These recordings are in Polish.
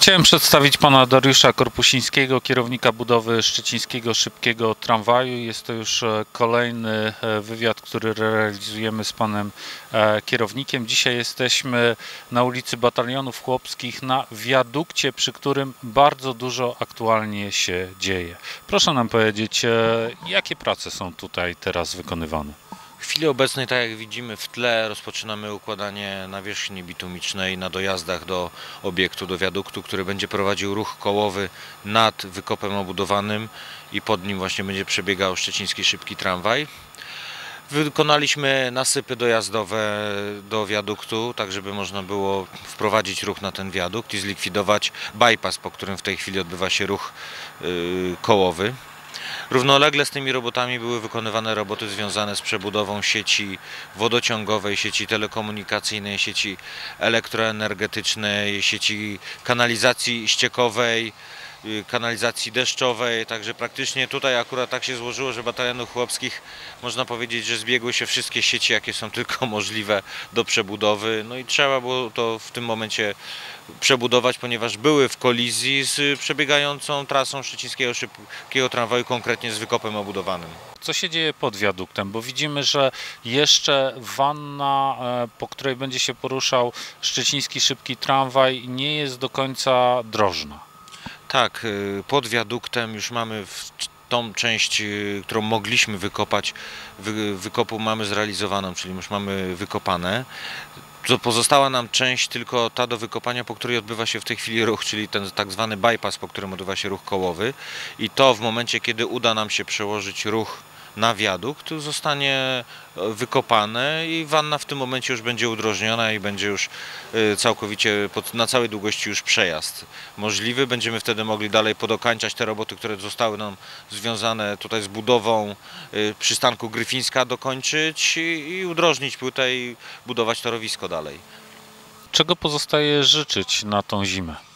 Chciałem przedstawić pana Dariusza Korpusińskiego, kierownika budowy szczecińskiego szybkiego tramwaju. Jest to już e, kolejny e, wywiad, który realizujemy z panem e, kierownikiem. Dzisiaj jesteśmy na ulicy Batalionów Chłopskich na wiadukcie, przy którym bardzo dużo aktualnie się dzieje. Proszę nam powiedzieć, jakie prace są tutaj teraz wykonywane? W chwili obecnej, tak jak widzimy w tle, rozpoczynamy układanie nawierzchni bitumicznej na dojazdach do obiektu, do wiaduktu, który będzie prowadził ruch kołowy nad wykopem obudowanym i pod nim właśnie będzie przebiegał szczeciński szybki tramwaj. Wykonaliśmy nasypy dojazdowe do wiaduktu, tak żeby można było wprowadzić ruch na ten wiadukt i zlikwidować bypass, po którym w tej chwili odbywa się ruch yy, kołowy. Równolegle z tymi robotami były wykonywane roboty związane z przebudową sieci wodociągowej, sieci telekomunikacyjnej, sieci elektroenergetycznej, sieci kanalizacji ściekowej, kanalizacji deszczowej, także praktycznie tutaj akurat tak się złożyło, że batalionów chłopskich można powiedzieć, że zbiegły się wszystkie sieci, jakie są tylko możliwe do przebudowy, no i trzeba było to w tym momencie przebudować, ponieważ były w kolizji z przebiegającą trasą szczecińskiego szybkiego tramwaju, konkretnie z wykopem obudowanym. Co się dzieje pod wiaduktem? Bo widzimy, że jeszcze wanna, e, po której będzie się poruszał szczeciński szybki tramwaj, nie jest do końca drożna. Tak, y, pod wiaduktem już mamy tą część, y, którą mogliśmy wykopać, wykopu mamy zrealizowaną, czyli już mamy wykopane. Pozostała nam część tylko ta do wykopania, po której odbywa się w tej chwili ruch, czyli ten tak zwany bypass, po którym odbywa się ruch kołowy. I to w momencie, kiedy uda nam się przełożyć ruch na wiadukt, zostanie e, wykopane i wanna w tym momencie już będzie udrożniona i będzie już e, całkowicie pod, na całej długości już przejazd możliwy. Będziemy wtedy mogli dalej podokańczać te roboty, które zostały nam związane tutaj z budową e, przystanku Gryfińska dokończyć i, i udrożnić płytę i budować torowisko dalej. Czego pozostaje życzyć na tą zimę?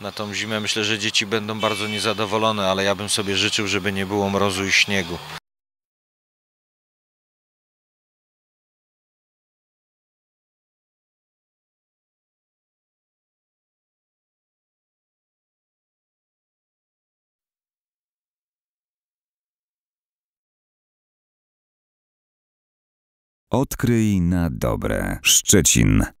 Na tą zimę myślę, że dzieci będą bardzo niezadowolone, ale ja bym sobie życzył, żeby nie było mrozu i śniegu. Odkryj na dobre. Szczecin.